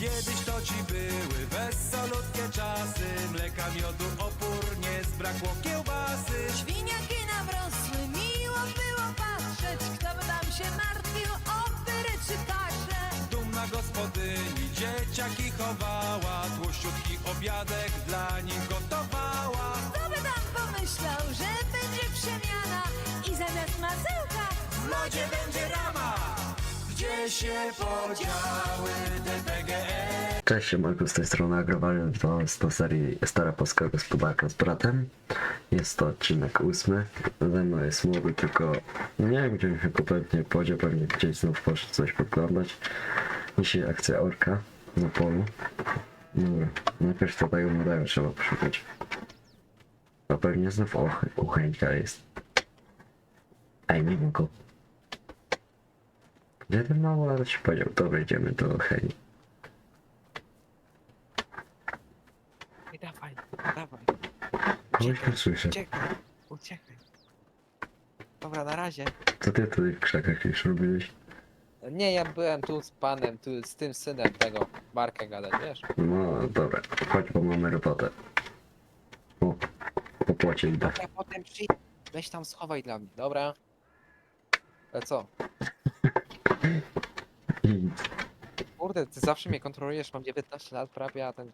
Kiedyś to ci były wesolutkie czasy. Mleka, miodu, opór, nie zbrakło kiełbasy. Świniaki nam rosły, miło było patrzeć, kto by nam się martwił o pyry czy kasze. Dumna gospodyni chowała Tłuściutki obiadek dla nich gotowała Kto by tam pomyślał, że będzie przemiana i zamiast masełka W lodzie będzie rama Gdzie się podziały te PGE? Cześć, Marku z tej strony Agrowarium, to jest to serii Stara Polska Gospodarka z bratem. Jest to odcinek ósmy. Ze mną jest młody, tylko nie wiem gdzie się kompletnie podział, pewnie gdzieś znów poszedł coś podglądać. Dzisiaj akcja orka na polu. Dobra, najpierw to tego modelu trzeba poszukać. A pewnie znów och- uchęćka jest. Ej, nie wiem go. Gdzie ten mało, ale ci powiedział, to wejdziemy do Heni. I dawaj, dawaj. Kogoś nie słyszę. Uciekaj, uciekaj. Dobra, na razie. Co ty tutaj w krzakach już robiłeś? Nie, ja byłem tu z panem, tu z tym synem tego Marka gadać, wiesz? No dobra, chodź, bo mamy robotę. O, po płocie idę. Ja potem przyjdę. Weź tam schowaj dla mnie, dobra? Ale co? Kurde, ty zawsze mnie kontrolujesz, mam 19 lat prawie, a ten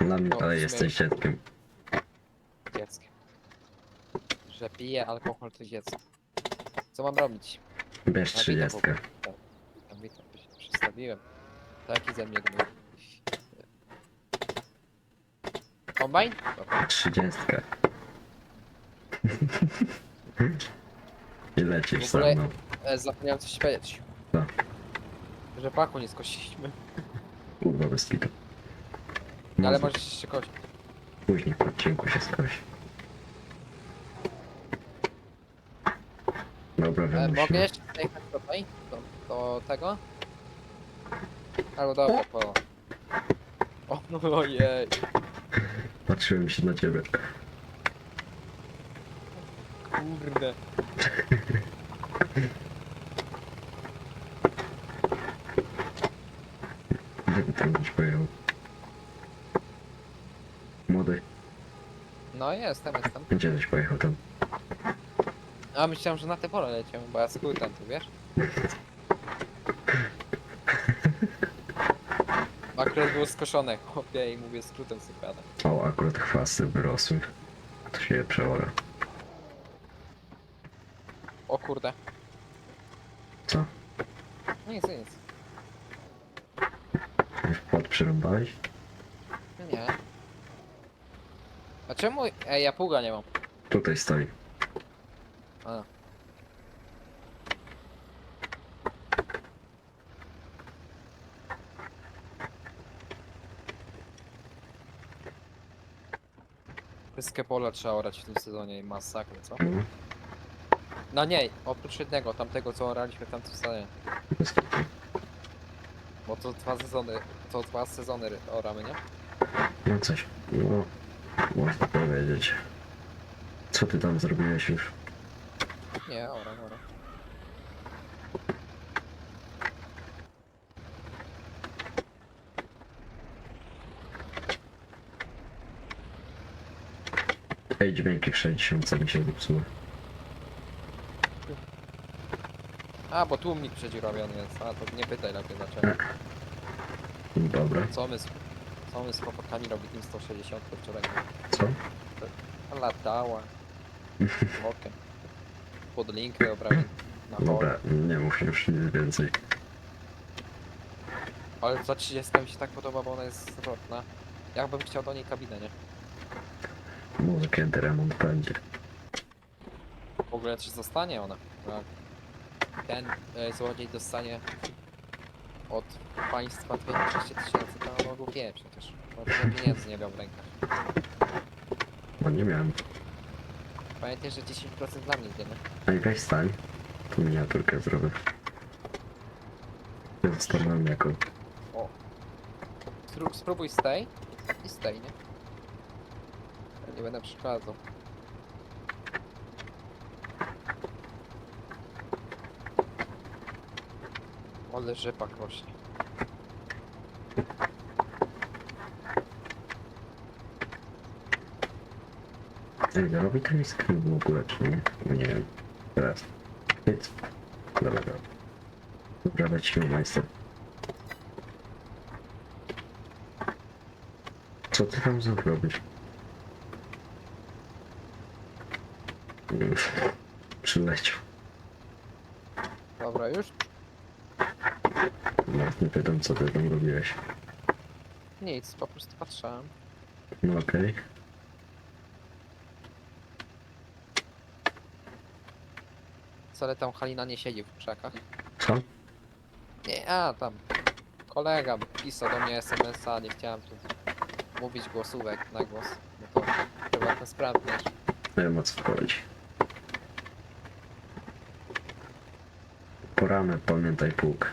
dla mnie No, w ale jesteś dzieckiem. dzieckiem. Że pije alkohol to dziecko. Co mam robić? Bierz A, witam w trzydziestkę. ogóle. Witam, witam, się przedstawiłem. Taki ze mnie gmy. Kombajn? Dobra. Trzydziestkę. I lecisz W ogóle- mną. E, zapomniałem coś powiedzieć. Co? Że paku nie skosiliśmy. Kurwa, bez kitu. Ale Może możesz jeszcze kosić. Później w odcinku się skoś. Dobra, E, wiem, mogę jeszcze zajechać tutaj? Do, do tego? Albo dobra, po... O, no, ojej. Patrzyłem się na ciebie. Kurde. Ty tam gdzieś pojechał? Młody, No jestem, jestem. gdzie żeś pojechał tam? A myślałem, że na te pole leciałem, bo ja skrótem tu, wiesz? Akurat było skoszone, chłopie, i mówię skrótem sobie jadę. O, akurat chwasty wyrosły. To się je przeora. O kurde. Co? Nic, nic. W płot przyrąbałeś? Nie. A czemu... Ej, ja pługa nie mam. Tutaj stoi. A. Wszystkie pola trzeba orać w tym sezonie i masakra, co? No, No nie, oprócz jednego, tamtego co oraliśmy w tamtym sezonie. Bo to dwa sezony, to dwa sezony oramy, nie? No coś, no, można powiedzieć. Co ty tam zrobiłeś już? Nie, oram, oram. Ej, dźwięki w 60 mi się zepsuły. A, bo tłumnik przedziurawiony jest, a to nie pytaj lepiej dlaczego. Dobra, Co my z, co my z chłopakami robi tym 160 wczoraj? co? Latała. Okiem. Pod linkę obrabię. Na pole. Dobra, nie mów już nic więcej. Ale za 30 mi się tak podoba, bo ona jest zwrotna. Ja bym chciał do niej kabinę, nie? Może kiedy remont będzie. W ogóle czy zostanie ona? Tak. Ten e, złodziej dostanie od państwa 200 tysięcy, to on mogło wie przecież. Bo tyle pieniędzy nie miał w rękach. No nie miałem. Pamiętaj, że 10% dla mnie idzie, nie? Ej, weź stań. Tu miniaturkę zrobię. Ja. O. Spró- Spróbuj stay i stay, nie? Ja nie będę przeszkadzał. Ale rzepak rośnie. Ej, robi ten screen w ogóle, czy nie? Bo nie wiem. Teraz. Nic. Dobra, dobra. Dobra, lecimy, majster. Co ty tam zrobisz? Już. Przyleciał. Dobra, już? Nawet nie pytam, co ty tam robiłeś. Nic, po prostu patrzałem. No okej. Wcale tam Halina nie siedzi w krzakach. Co? Nie, a tam. Kolega pisał do mnie SMS-a, nie chciałem tu mówić głosówek na głos. No to prywatne sprawy, wiesz. Nie wiem o co chodzi. Poramy, pamiętaj pług.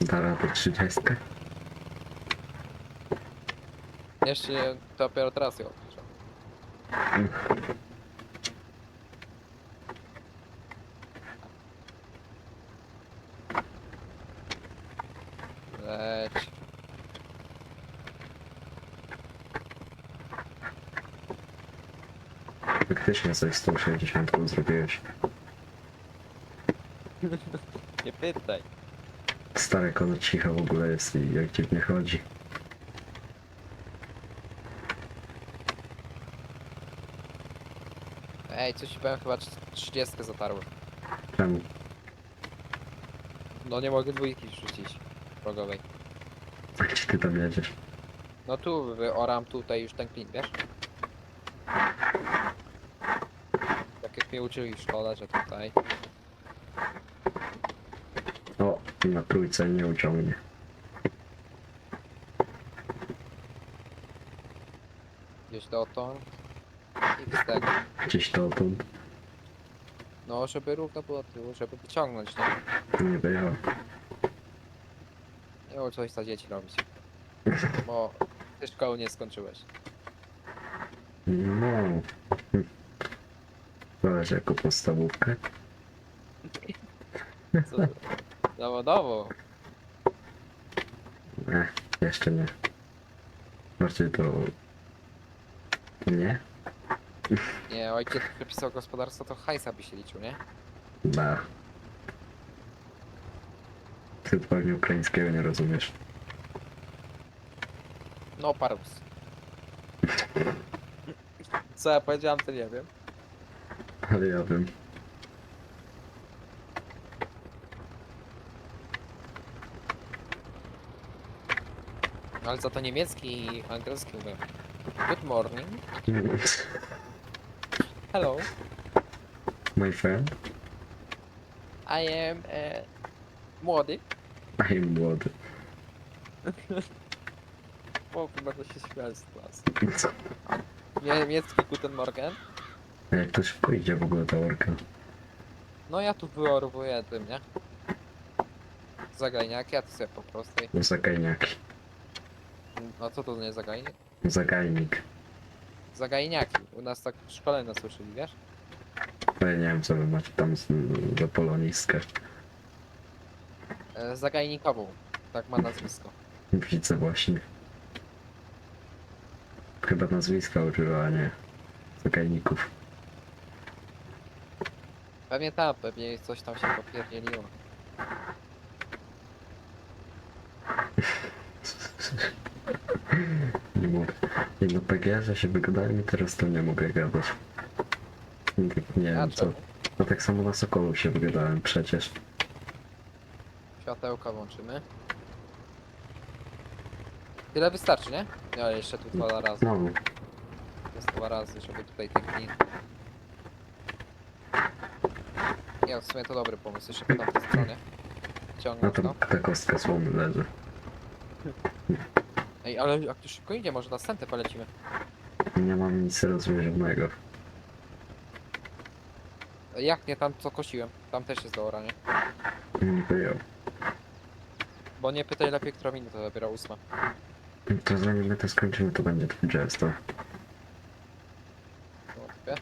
Da radę 30. Jeszcze dopiero teraz ją odkryłem. Leć. Faktycznie coś z tą 60 zrobiłeś. Nie pytaj. Stare kono cicha w ogóle jest i jak dziwnie chodzi. Ej, coś ci powiem, chyba 30 zatarły. Czemu? No nie mogę dwójki rzucić progowej. Gdzie ty tam jedziesz? No tu wyoram tutaj już ten klin, wiesz? Tak jak mnie uczyli w szkole, że tutaj. O, na trójce nie uciągnie. Gdzieś dotąd. Z tego. Gdzieś dotąd. No, żeby równo było tyłu, żeby wyciągnąć, nie? Nie wyjechał. Nie było coś za dzieci robić. Bo ty szkoły nie skończyłeś. No. Hm. Zobacz jako podstawówkę. Co? Zawodowo. Nie, jeszcze nie. Bardziej to... Nie? Nie, ojciec przepisał gospodarstwo, to hajsa by się liczył, nie? Da. Ty pewnie ukraińskiego nie rozumiesz. No, parus. Co ja powiedziałem, to nie wiem. Ale ja wiem. Ale za to niemiecki i angielski umiem. Good morning. Hello. My friend, I am e, młody. I am młody. O, chyba to się śmiać z nas. Co? Niemiecki Guten Morgen. Jak to szybko idzie w ogóle ta orka? No ja tu wyorowuję tym, nie? Zagajniaki, ja tu sobie po prostu. Zagajniaki. No co to nie zagajnik? Zagajnik. Zagajniaki. U nas tak w szkole nas uczyli, wiesz? No ja nie wiem co wy macie tam z- za polonistkę. E, zagajnikową. Tak ma nazwisko. Widzę właśnie. Chyba nazwiska używa, a nie zagajników. Pewnie ta, pewnie coś tam się popierdzieliło. Nie mogę. Nie no PGR się wygadałem i teraz to nie mogę gadać. Nie, nie A wiem co. czemu? No tak samo na Sokolu się wygadałem przecież. Światełka włączymy. Tyle wystarczy, nie? Ja jeszcze tu dwa razy. No, Jest dwa razy, żeby tutaj ten klin. Nie, w sumie to dobry pomysł. Jeszcze po tamtej stronie. na Ciągnąć to to. ta kostka słomy leży. Ej, ale jak tu szybko idzie, może następne polecimy. Nie mam nic rozmierzonego. A Jak nie, tam co kosiłem. Tam też jest do orania. Nie wyjął. Bo nie pytaj lepiej, która minuta dopiero ósma. To zanim my to skończymy, to będzie 20. No, typie.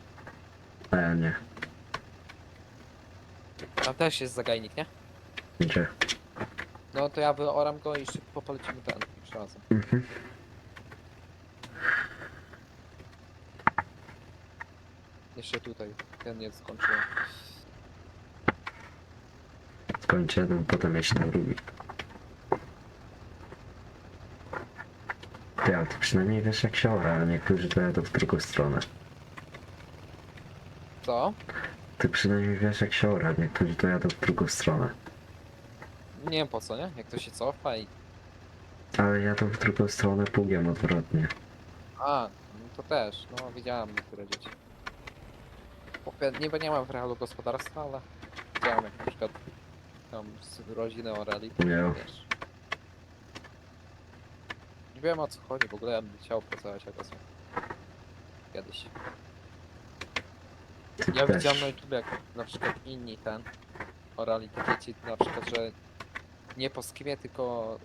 A ja nie. Tam też jest zagajnik, nie? Gdzie? No to ja wyoram go i szybko polecimy ten razem. Mhm. Jeszcze tutaj, ten nie skończyłem. Skończ jeden, potem jeszcze drugi. Ty, ale ty przynajmniej wiesz jak się ora, a niektórzy to jadą w drugą stronę. Co? Ty przynajmniej wiesz jak się ora, niektórzy to jadą w drugą stronę. Nie wiem po co, nie? Jak to się cofa i... Ale jadą w drugą stronę pługiem odwrotnie. A, no to też, no widziałem niektóre dzieci. Chłopie, Niby nie mam w realu gospodarstwa, ale widziałem jak na przykład tam z rodziny orali, to Nie. wiesz. Nie wiem o co chodzi, w ogóle ja bym chciał pracować jako są. Kiedyś. Ty Ja też. widziałem na YouTube jak na przykład inni ten orali te dzieci na przykład, że nie po skiwie, tylko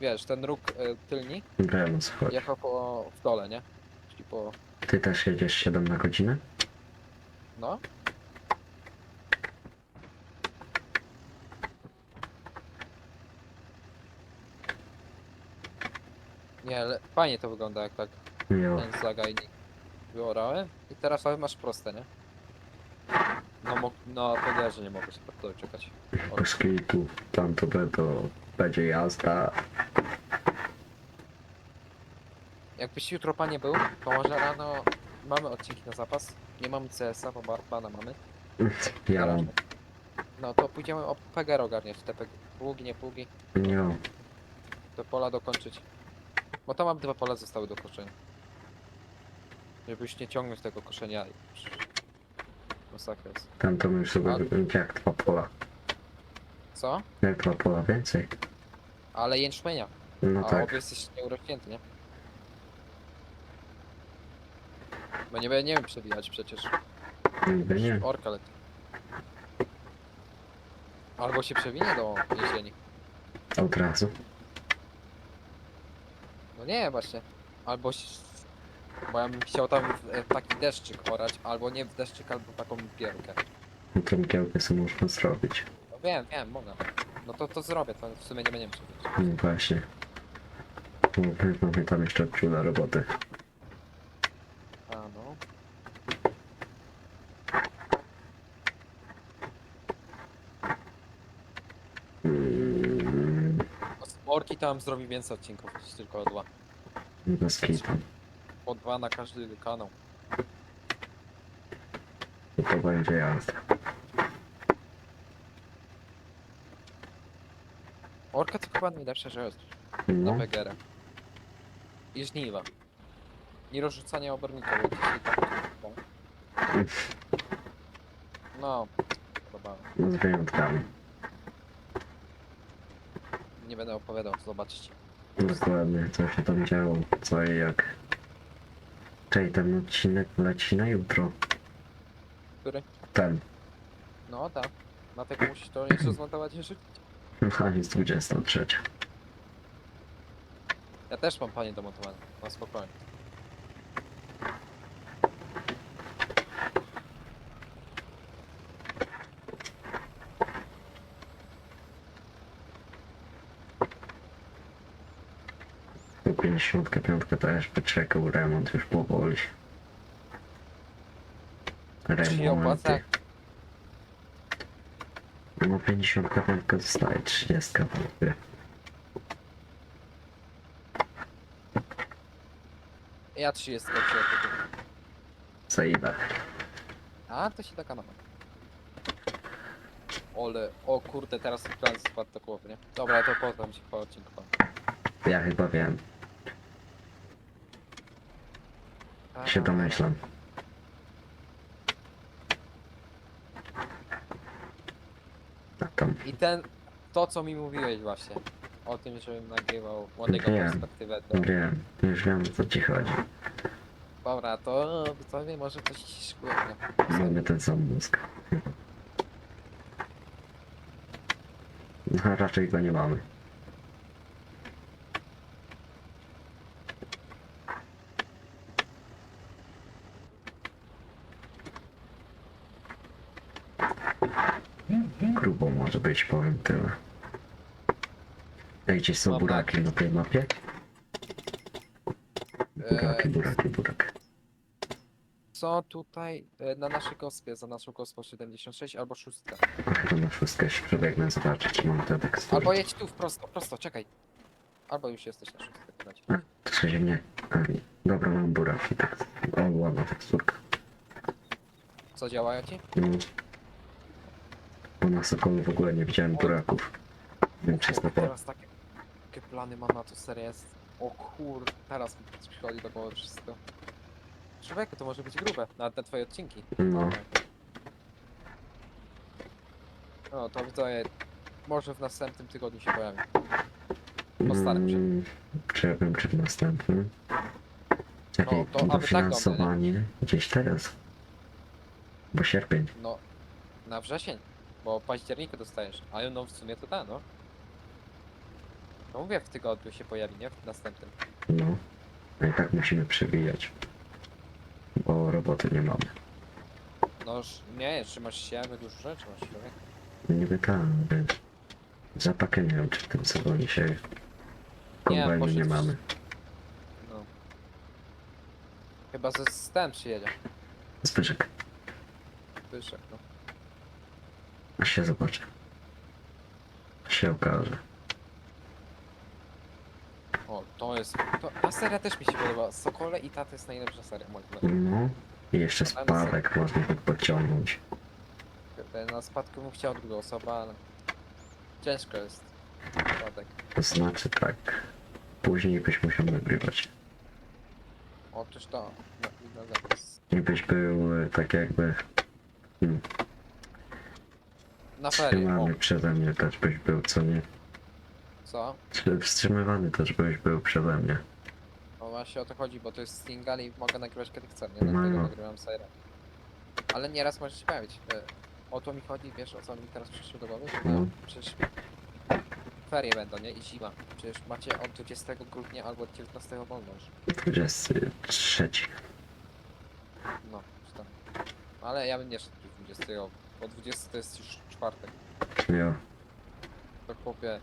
wiesz, ten róg y, tylni Wiem o co chodzi. jechał po, w dole, nie? Czyli po, Ty też jedziesz 7 na godzinę? no. Nie, ale fajnie to wygląda jak tak Nie. ten zagajnik wyorałem i teraz ale masz proste, nie? No, mo- no to że nie mogę się tak doczekać. Bez tu tam to będzie jazda. Jakbyś jutro panie był, to może rano mamy odcinki na zapas. Nie mamy CS-a, bo bar- bana mamy. Ja mam. No to pójdziemy o PGR ogarniać, te PG pługi, nie pługi, Nie mam. te pola dokończyć. Bo tam mam dwa pola zostały do koszenia. Żeby już nie ciągnąć tego koszenia. Masakra jest. Tam to już sobie A- jak dwa pola. Co? Jak dwa pola więcej. Ale jęczmienia. No A tak. obie jesteś nieurośnięty, nie? Bo nie, nie wiem przewijać przecież. Niby nie. Orka leci. Albo się przewinie do jesieni. Od razu. No nie, właśnie. Albo... ś- Bo ja bym chciał tam w, w taki deszczyk orać, albo nie w deszczyk, albo taką pierkę. No to mgiełkę sobie można zrobić. No wiem, wiem, mogę. No to to zrobię, to w sumie nie będziemy przewijać. No właśnie. No, Mamy tam jeszcze odczuwa roboty. A no. Mm, No z Orki tam zrobi więcej odcinków niż tylko dwa. Bez kitu. Po dwa na każdy kanał. No to będzie jazda. Orka to chyba najlepsza rzecz na No, PGR. I żniwa. I rozrzucanie oborników, jeśli tak no. no, podobało. z wyjątkami. Nie będę opowiadał, zobaczycie. Dokładnie, co się tam działo, co i jak. Czyli ten odcinek leci na jutro. Który? Ten. No tak. Dlatego musisz to jeszcze zmontować rzucić. A jest 23. Ja też mam panie domontowane. No spokojnie. Po 55 też poczekał remont już powoli. Opłaca? Remonty. No 55 zostaje 30 prawie. Ja 30 wziąłem tego. Za ile? A, to się taka nowa. Ole, o kurde, teraz plan spadł do głowy, nie? Dobra, to potem się po odcinku. Ja chyba wiem. Się domyślam. A tam. I ten, to co mi mówiłeś właśnie, o tym, żebym nagrywał młodego Wiem. perspektywę, to Wiem, już wiem o co ci chodzi. dobra, to widzowie może coś szykuje, nie? Mamy ten sam mózg. No, raczej go nie mamy. Grubo może być, powiem tyle. Ej, gdzieś są Mam buraki na tej mapie? Buraki, Eee, buraki, burak. Co tutaj e, na naszej gospie, za naszą gospą 76 albo 6. A chyba na szóstkę jeszcze przebiegnę zobaczyć, czy mam te tekstury. Albo jedź tu prosto, prosto, czekaj. Albo już jesteś na 6. Chodź. A, to się ziemnie. A, nie. Dobra, mam buraki, tak. O, ładna teksturka. Co działają ci? No. Na Sokolu w ogóle nie widziałem buraków. Nie wiem, czy jest na po... Teraz takie, takie plany mam na to serię jest. O kur... Teraz mi przychodzi do głowy wszystko. Człowieku, to może być grube, nawet na twoje odcinki. No. No, to widzę, może w następnym tygodniu się pojawi. Postaram się. Mm, Czy ja wiem, czy w następnym? Czekaj, No, to aby tak dofinansowanie gdzieś teraz. Bo sierpień. No, na wrzesień, bo w październiku dostajesz, ale no w sumie to da, no. No mówię, w tygodniu się pojawi, nie? W następnym. No. A i tak musimy przebijać. Bo roboty nie mamy. No już, nie, trzymasz się, my dużo rzeczy masz, człowiek. Niby tak, wiesz. Zapakę nie wiem, czy w tym sezonie się... Kombajnu nie, poszedł- mamy. No. Chyba ze stem przyjedzie. Zbyszek, Wyszedł, no. Aż się zobaczy. Się okaże. O, to jest, to, ta seria też mi się podoba. Sokole i ta to jest najlepsza seria, moim zdaniem. No. I jeszcze spadek można by podciągnąć. Na spadku bym chciał drugą osobę, ale ciężko jest. Spadek. To znaczy tak. Później byś musiał nagrywać. Otóż to, no, i na zapis. I byś był e, tak jakby Na ferie, o, wstrzymany przeze mnie też byś był, co nie? co? Czy wstrzymywany też byś był przeze mnie. No właśnie o to chodzi, bo to jest single i mogę nagrywać kiedy chcę, nie? Dlatego No. nagrywam serię. Ale nieraz może się pojawić. E, O to mi chodzi, wiesz o co mi teraz przyszło do głowy? Że No. no. przecież ferie będą, nie? I zima. Przecież macie od 20 grudnia albo od 19 wolność. 23. No, czy tam. Ale ja bym nie szedł do 20, bo 20 to jest już czwartek. Jo. To chłopie...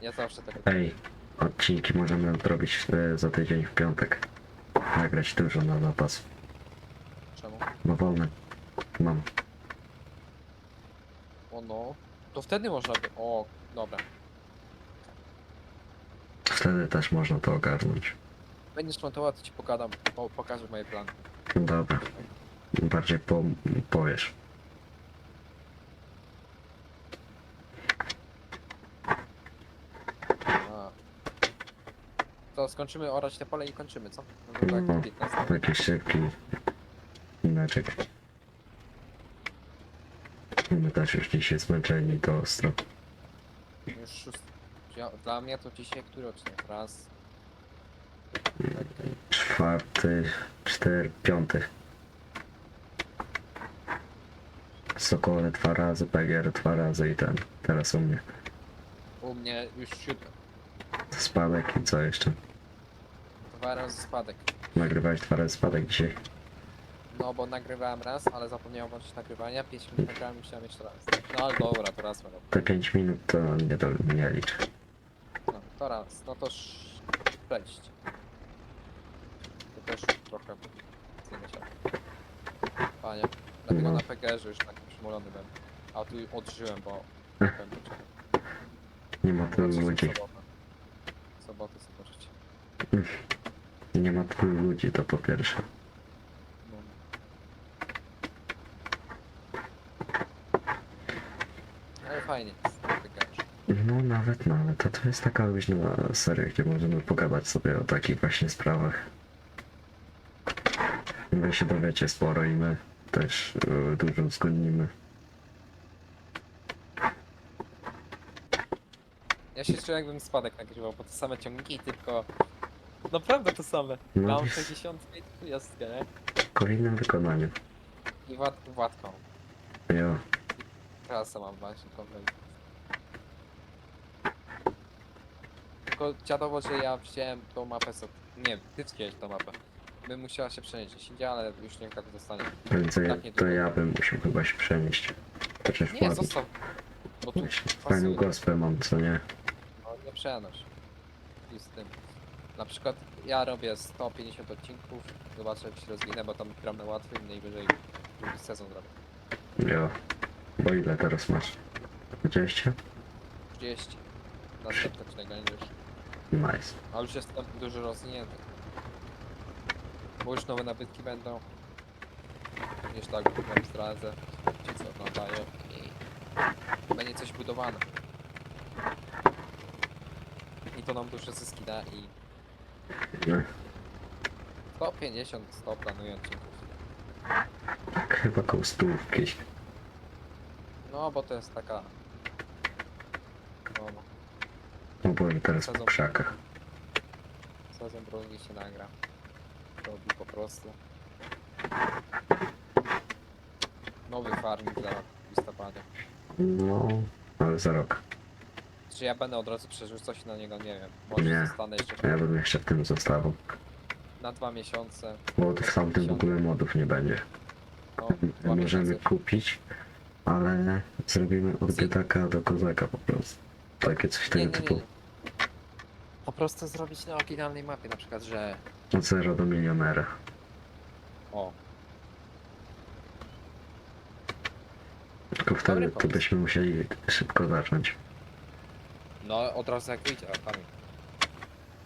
Ja zawsze tak Ej, odcinki możemy odrobić e, za tydzień w piątek. Nagrać dużo na zapas. Czemu? No wolne. Mam. O no. To wtedy można by... O, dobra. Wtedy też można to ogarnąć. Będziesz montował, to ci pogadam, po, pokażę moje plany. Dobra. Bardziej po, powiesz. A. To skończymy orać te pole i kończymy, co? No to No. tak 15. Jakiś szybki meczek. My też już dzisiaj zmęczeni to ostro. Już szósty. Ja, dla mnie to dzisiaj który odcinek? Raz. Czwarty, cztery, piąty. Sokole dwa razy, PGR dwa razy i ten. Teraz u mnie. U mnie już siódmy. Spadek i co jeszcze? Dwa razy spadek. Nagrywałeś dwa razy spadek dzisiaj. No bo nagrywałem raz, ale zapomniałem włączyć nagrywania. 5 minut nagrałem i musiałem jeszcze raz. No ale dobra, to raz będę. Te 5 minut to nie, do, nie liczę. No to raz. No to sz- sześć. To też trochę. nie myślałem. Panie. Dlatego No. na PGR-ze już taki przymulony byłem. A tu odżyłem, bo... byłem potrzebny. Nie ma tylu ludzi. sobotę. Soboty zobaczycie. Nie ma tylu ludzi, to po pierwsze. No. Ale fajnie. No nawet, nawet. To, to jest taka luźna seria, gdzie możemy pogadać sobie o takich właśnie sprawach. Wy się dowiecie sporo i my też e, dużo uzgodnimy. Ja się czuję jakbym spadek nagrywał, bo to same ciągniki, tylko... Naprawdę to same. No. Mam 60 i 20, nie? W kolejnym wykonaniu. I wad, wadką. Jo. Klasę mam właśnie kompletnie. Tylko dziadowo, że ja wziąłem tą mapę sobie. Nie, ty wziąłeś tą mapę. Bym musiała się przenieść gdzieś indziej, ale już nie wiem jak to zostanie. Więc ja, Tak to ja bym musiał chyba się przenieść. Chociaż Nie, wpadł. zostaw. Bo tu Właśnie, Fajną pasuje. gospę mam, co nie? No nie przenoś. I z tym. Na przykład ja robię 150 odcinków, zobaczę jak się rozwinę, bo tam gram na łatwym, najwyżej drugi sezon robię. Jo. Bo ile teraz masz? 20? 30. Następny odcinek będziesz. Nice. Ale już jestem dużo rozwinięty. Bo już nowe nabytki będą. Już tak wam zdradzę. Ci co oglądają i będzie coś budowane. I to nam duże zyski da i 150, 100 planuję odcinków. chyba koło stówki. No bo to jest taka... No, No byłem teraz po krzakach. sezon drugi się nagra. Robi po prostu. Nowy farming dla listopada. No, ale za rok. Czy ja będę od razu przerzucał się na niego, nie wiem. Może Nie. zostanę jeszcze Ja bym jeszcze w tym zostawał. na dwa miesiące. Bo w tamtym w ogóle modów nie będzie. No, dwa Możemy miesiące. kupić, ale zrobimy od biedaka do kozaka po prostu. Takie coś Nie, tego nie, nie. typu. Po prostu zrobić na oryginalnej mapie, na przykład, że... Od zero do milionera. O, Tylko wtedy to pomysł. byśmy musieli szybko zacząć. No od razu jak wyjdzie, a.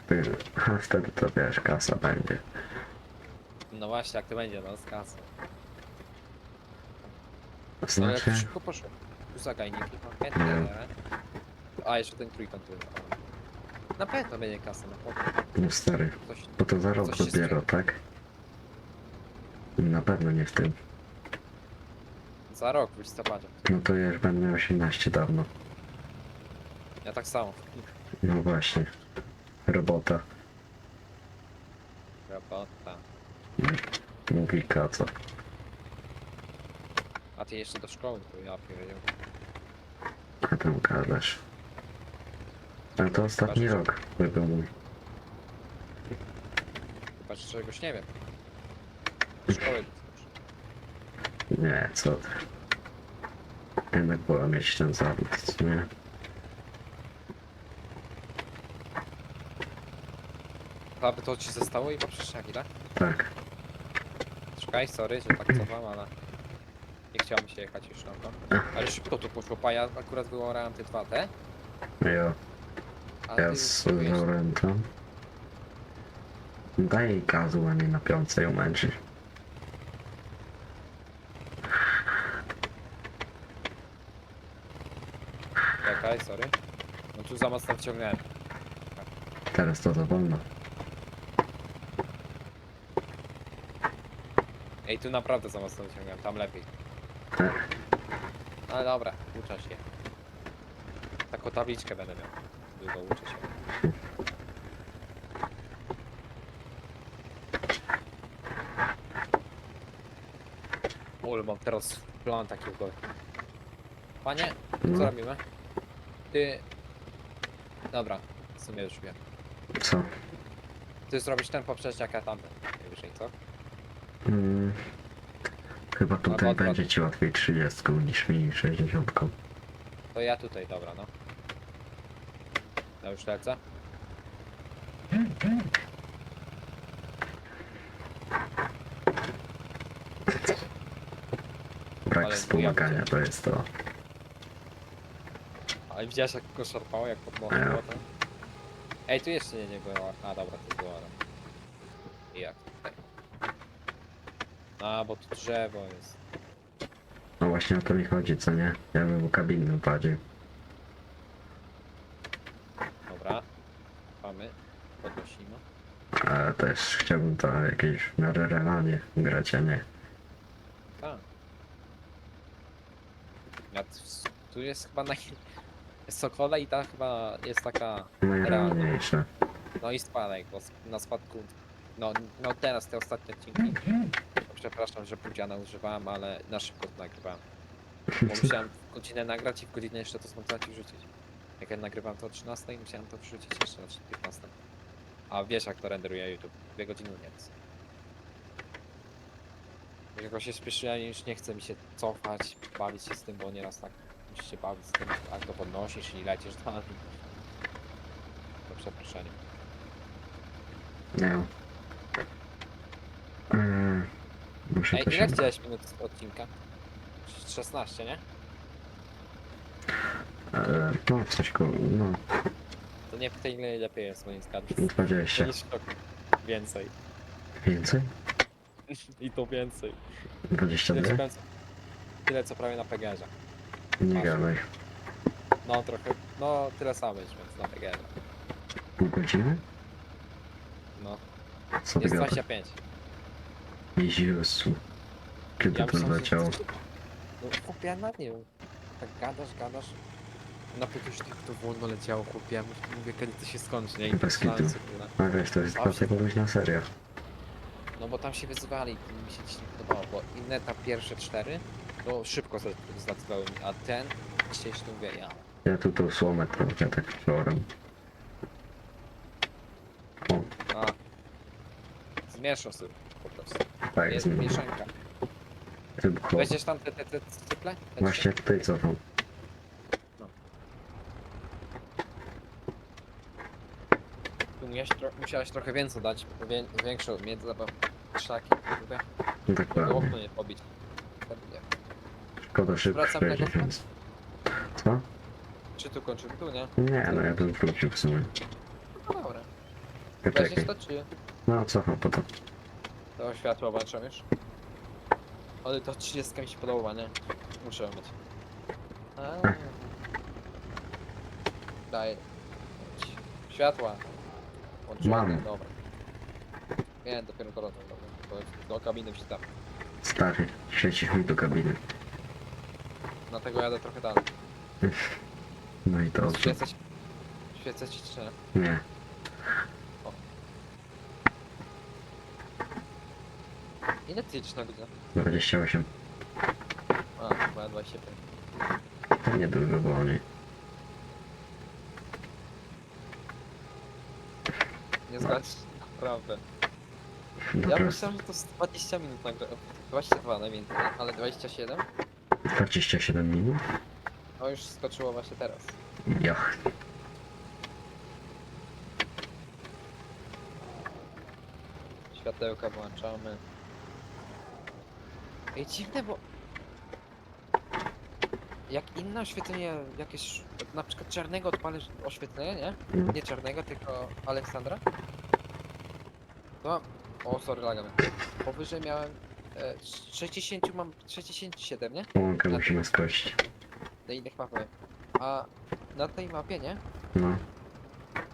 By- A wtedy to wiesz, kasa będzie. No właśnie, jak to będzie, no z kasy. No ale Znaczy, jak szybko poszło. Tu zagajniki, no, Nie. A, jeszcze ten trójkąt tu jest. Na pewno będzie kasa, na pewno. no stary, Coś... bo to za rok Coś się dopiero, tak? Na pewno nie w tym. Za rok w listopadzie. No to ja już będę miał 18 dawno. Ja tak samo. No właśnie. Robota. Robota. Mówi kaca. A ty jeszcze do szkoły, to ja pierdził. A tam gadasz. Ale to ostatni rok by był mój. Chyba, że czegoś nie wiem. Do szkoły. Nie, co ty. Jednak była mieć ten zawód, nie? Aby to ci zostało i poprzeczniaki, tak? Tak. Czekaj, sorry, że tak cofam, ale... Nie chciałem się jechać już na to. Ale szybko to poszło, pa ja akurat wyłorałem te dwa te. Ja ty z już wiesz, Laurentem. Daj gazu, a nie na piątce ją męczyć. Czekaj, sorry. No tu za mocno wciągnąłem. Teraz to za wolno. Ej, tu naprawdę za mocno wyciągałem, tam lepiej. Ale dobra, uczę się. Taką tabliczkę będę miał. Długo uczę się. Ule, mam teraz plan taki w głowie. Panie, co No, robimy? Ty... Dobra, w sumie już wiem. co? Ty zrobisz ten poprzeczniak, a tamten. Najwyżej, co? Mm, chyba tutaj Albo będzie ci łatwiej 30 niż mi 60. To ja tutaj, dobra, no. Ja już lecę. Brak Ale wspomagania to jest to. Ale widziałeś jak go szarpało, jak pod było to? Ej, tu jeszcze nie, nie było. A dobra, tu było. I jak? A, bo tu drzewo jest. No właśnie o to mi chodzi, co nie? Ja bym kabinę wadził. Dobra. Mamy. Podnosimy. Ale też chciałbym to jakieś w miarę realnie grać, a nie. Tak. Ja tu, tu jest chyba naj... Jest Sokole i ta chyba jest taka... Najrealniejsze. No i spadek, bo na spadku... No, no teraz te ostatnie odcinki. Przepraszam, że Pudziana używałem, ale na szybko to nagrywałem. Bo musiałem w godzinę nagrać i w godzinę jeszcze to zmontować i wrzucić. Jak ja nagrywam to o 13 musiałem to wrzucić jeszcze na 15. A wiesz jak to renderuje YouTube? Dwie godziny nic. Jak się spieszyłem i już nie chce mi się cofać, bawić się z tym, bo nieraz tak musisz się bawić z tym, jak to podnosisz i lecisz dalej. To przeproszenie. Nie wiem. Eee, muszę Ej, to ile się... chciałeś minut odcinka? 16, nie? Eee, no, coś ko... no, To nie pytaj ile lepiej jest moim zdaniem. 20. Niż rok. Więcej. Więcej? I to więcej. 22? Tyle, co pewnie- tyle co prawie na PGR-ze. Nie gadaj. No trochę, no tyle samo jest, więc na PGR. Pół godziny? No, Co ty jest gadasz? 25. Jezu. Kiedy Ja to leciało? coś- No chłopie, ja na nie wiem. Tak gadasz, gadasz. Na jakieś tak to wolno leciało, chłopie. Ja mówię, kiedy to się skończy, nie? I Bez kitu. sobie, A wiesz, to jest dlatego luźna seria. No bo tam się wyzywali i mi się dziś nie podobało, bo inne ta pierwsze cztery, to szybko zlatkały mi, a ten dzisiejszy to mówię ja. Ja tu tą słomę trochę tak wczorem. O, A. Zmieszał sobie. Tak Jest jest. mieszanka. Wybuchowo. Weźmiesz tam te, te, te cyple? Te Właśnie tutaj cofam. Tu musiałeś, tro musiałeś trochę więcej dać, bo wię większą między szlaki, kurde. No Żeby dokładnie. okno nie pobić. Szkoda szybko Wracam tego- więc... Co? Czy tu kończymy? Tu, nie? Nie, no ja bym wrócił w sumie. No dobra. Poczekaj. Weźmiesz to, czy... No, cofam potem. To światło włączam już. Ale to 30 mi się podoba, nie? Muszę mieć. A. Daj. Światła. Włączyłem, Mam. dobra. Nie, dopiero to. To do kabiny wsiadam. Stary, świecisz mi do kabiny. Dlatego jadę trochę dalej. No i dobrze. Świecać... Świecać czy nie? Nie. Ile ty liczysz na godzinę? 28. A, moja 25. To niedużo było, nie? Nie zgadź, naprawdę. No Ja myślałem, że to z 20 minut nagra... 22 najwięcej, nie? ale 27? 27 minut? No już skoczyło właśnie teraz. Jach. Światełka włączamy. Ej, dziwne, bo... Jak inne oświetlenie, jakieś, na przykład czarnego odpalisz oświetlenie, nie? No. Nie czarnego, tylko Aleksandra. To mam... O, sorry, lagam. Powyżej miałem... E, z 60 mam 67, nie? Łąkę musimy skosić. Na innych mapach. A na tej mapie, nie? No.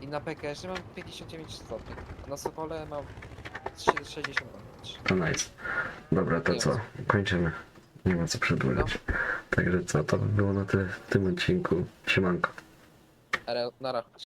I na PKS mam 59 stopni. A na Sokole mam 60. To nice. Dobra, to co? Kończymy. Nie ma co przedłużać. Także co, to by było na tyle w tym odcinku. Siemanko. Ale nara.